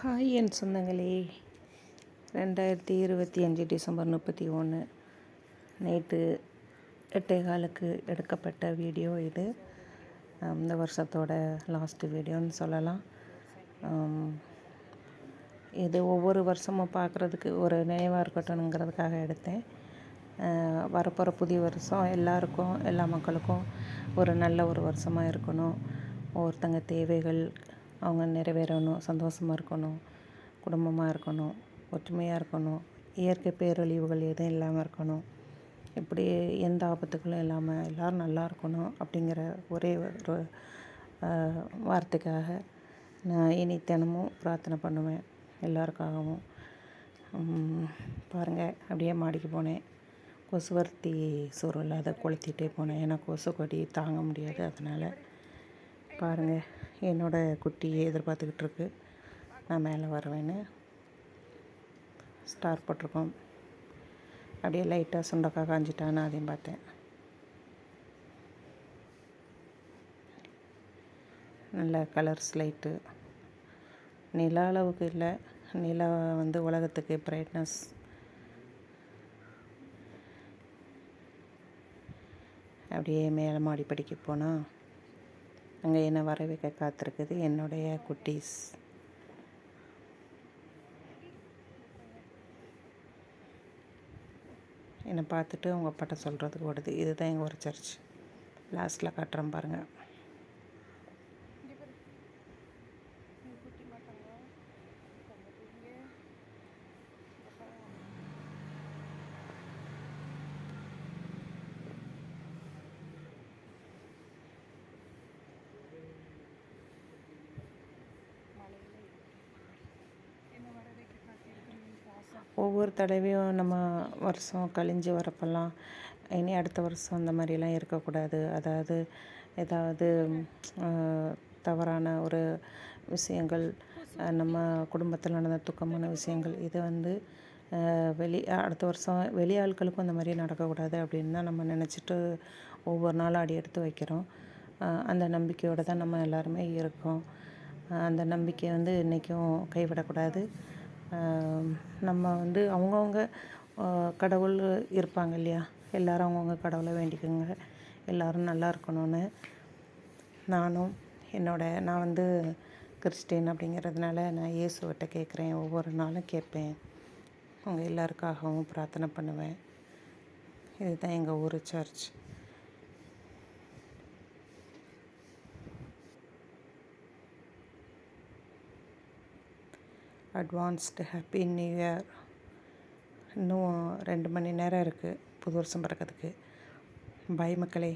Hi என் சொந்தங்களே. ரெண்டாயிரத்தி இருபத்தி அஞ்சு டிசம்பர் முப்பத்தி ஒன்று. நைட்டு எட்டே காலுக்கு எடுக்கப்பட்ட வீடியோ இது. இந்த வருஷத்தோட லாஸ்ட்டு வீடியோன்னு சொல்லலாம். இது ஒவ்வொரு வருஷமும் பார்க்குறதுக்கு ஒரு நினைவாக இருக்கட்டும்ங்கிறதுக்காக எடுத்தேன். வரப்போகிற புதிய வருஷம் எல்லாருக்கும் எல்லா மக்களுக்கும் ஒரு நல்ல ஒரு வருஷமாக இருக்கணும். ஒருத்தங்க தேவைகள் அவங்க நிறைவேறணும் சந்தோஷமாக இருக்கணும் குடும்பமாக இருக்கணும் ஒற்றுமையாக இருக்கணும் இயற்கை பேரழிவுகள் எதுவும் இல்லாமல் இருக்கணும். இப்படி எந்த ஆபத்துகளும் இல்லாமல் எல்லோரும் நல்லா இருக்கணும் அப்படிங்கிற ஒரே ஒரு வார்த்தைக்காக நான் இனி தினமும் பிரார்த்தனை பண்ணுவேன் எல்லாருக்காகவும். பாருங்கள் அப்படியே மாடிக்கு போனேன். கொசுவர்த்தி சுருள் அதை கொளுத்திட்டே போனேன். ஏன்னா கொசு கொடி தாங்க முடியாது அதனால் பாருங்கள் என்னோடய குட்டியை எதிர்பார்த்துக்கிட்டு இருக்கு. நான் மேலே வருவேன்னு. ஸ்டார் போட்டிருக்கோம். அப்படியே லைட்டாக சுண்டக்காய் காஞ்சிட்டான்னு அதையும் பார்த்தேன். நல்ல கலர்ஸ் லைட்டு நில அளவுக்கு இல்லை. நிலா வந்து உலகத்துக்கு பிரைட்னஸ் அப்படியே மேலே மாடி படிக்க போனால் அங்கே என்னை வரவேற்க காத்திருக்குது? என்னுடைய குட்டீஸ். என்னை பார்த்துட்டு அவங்க அப்பாட்ட சொல்கிறதுக்கு ஓடுது. இதுதான் எங்கள் ஒரு சர்ச். லாஸ்ட்டில் காட்டுறேன் பாருங்கள் ஒவ்வொரு தடவையும் நம்ம வருஷம் கழிஞ்சு வரப்பெல்லாம் இனி அடுத்த வருஷம் அந்த மாதிரிலாம் இருக்கக்கூடாது. அதாவது ஏதாவது தவறான ஒரு விஷயங்கள் நம்ம குடும்பத்தில் நடந்த துக்கமான விஷயங்கள் இது வந்து வெளி அடுத்த வருஷம் வெளி ஆட்களுக்கும் அந்த மாதிரி நடக்கக்கூடாது அப்படின்னு தான் நம்ம நினச்சிட்டு ஒவ்வொரு நாளும் அடி எடுத்து வைக்கிறோம். அந்த நம்பிக்கையோடு தான் நம்ம எல்லாருமே இருக்கோம். அந்த நம்பிக்கையை வந்து இன்றைக்கும் கைவிடக்கூடாது. நம்ம வந்து அவங்கவுங்க கடவுள் இருப்பாங்க இல்லையா? எல்லோரும் அவங்கவுங்க கடவுளை வேண்டிக்கோங்க. எல்லோரும் நல்லா இருக்கணும்னு நானும் என்னோட நான் வந்து கிறிஸ்டின் அப்படிங்கிறதுனால நான் இயேசுவிட்ட கேட்குறேன். ஒவ்வொரு நாளும் கேட்பேன். அவங்க எல்லாருக்காகவும் பிரார்த்தனை பண்ணுவேன். இதுதான் எங்கள் ஊர் church. Advanced happy new year. இன்னும் ரெண்டு மணி நேரம் இருக்குது புது வருஷம் பிறக்கிறதுக்கு. பாய் மக்களே.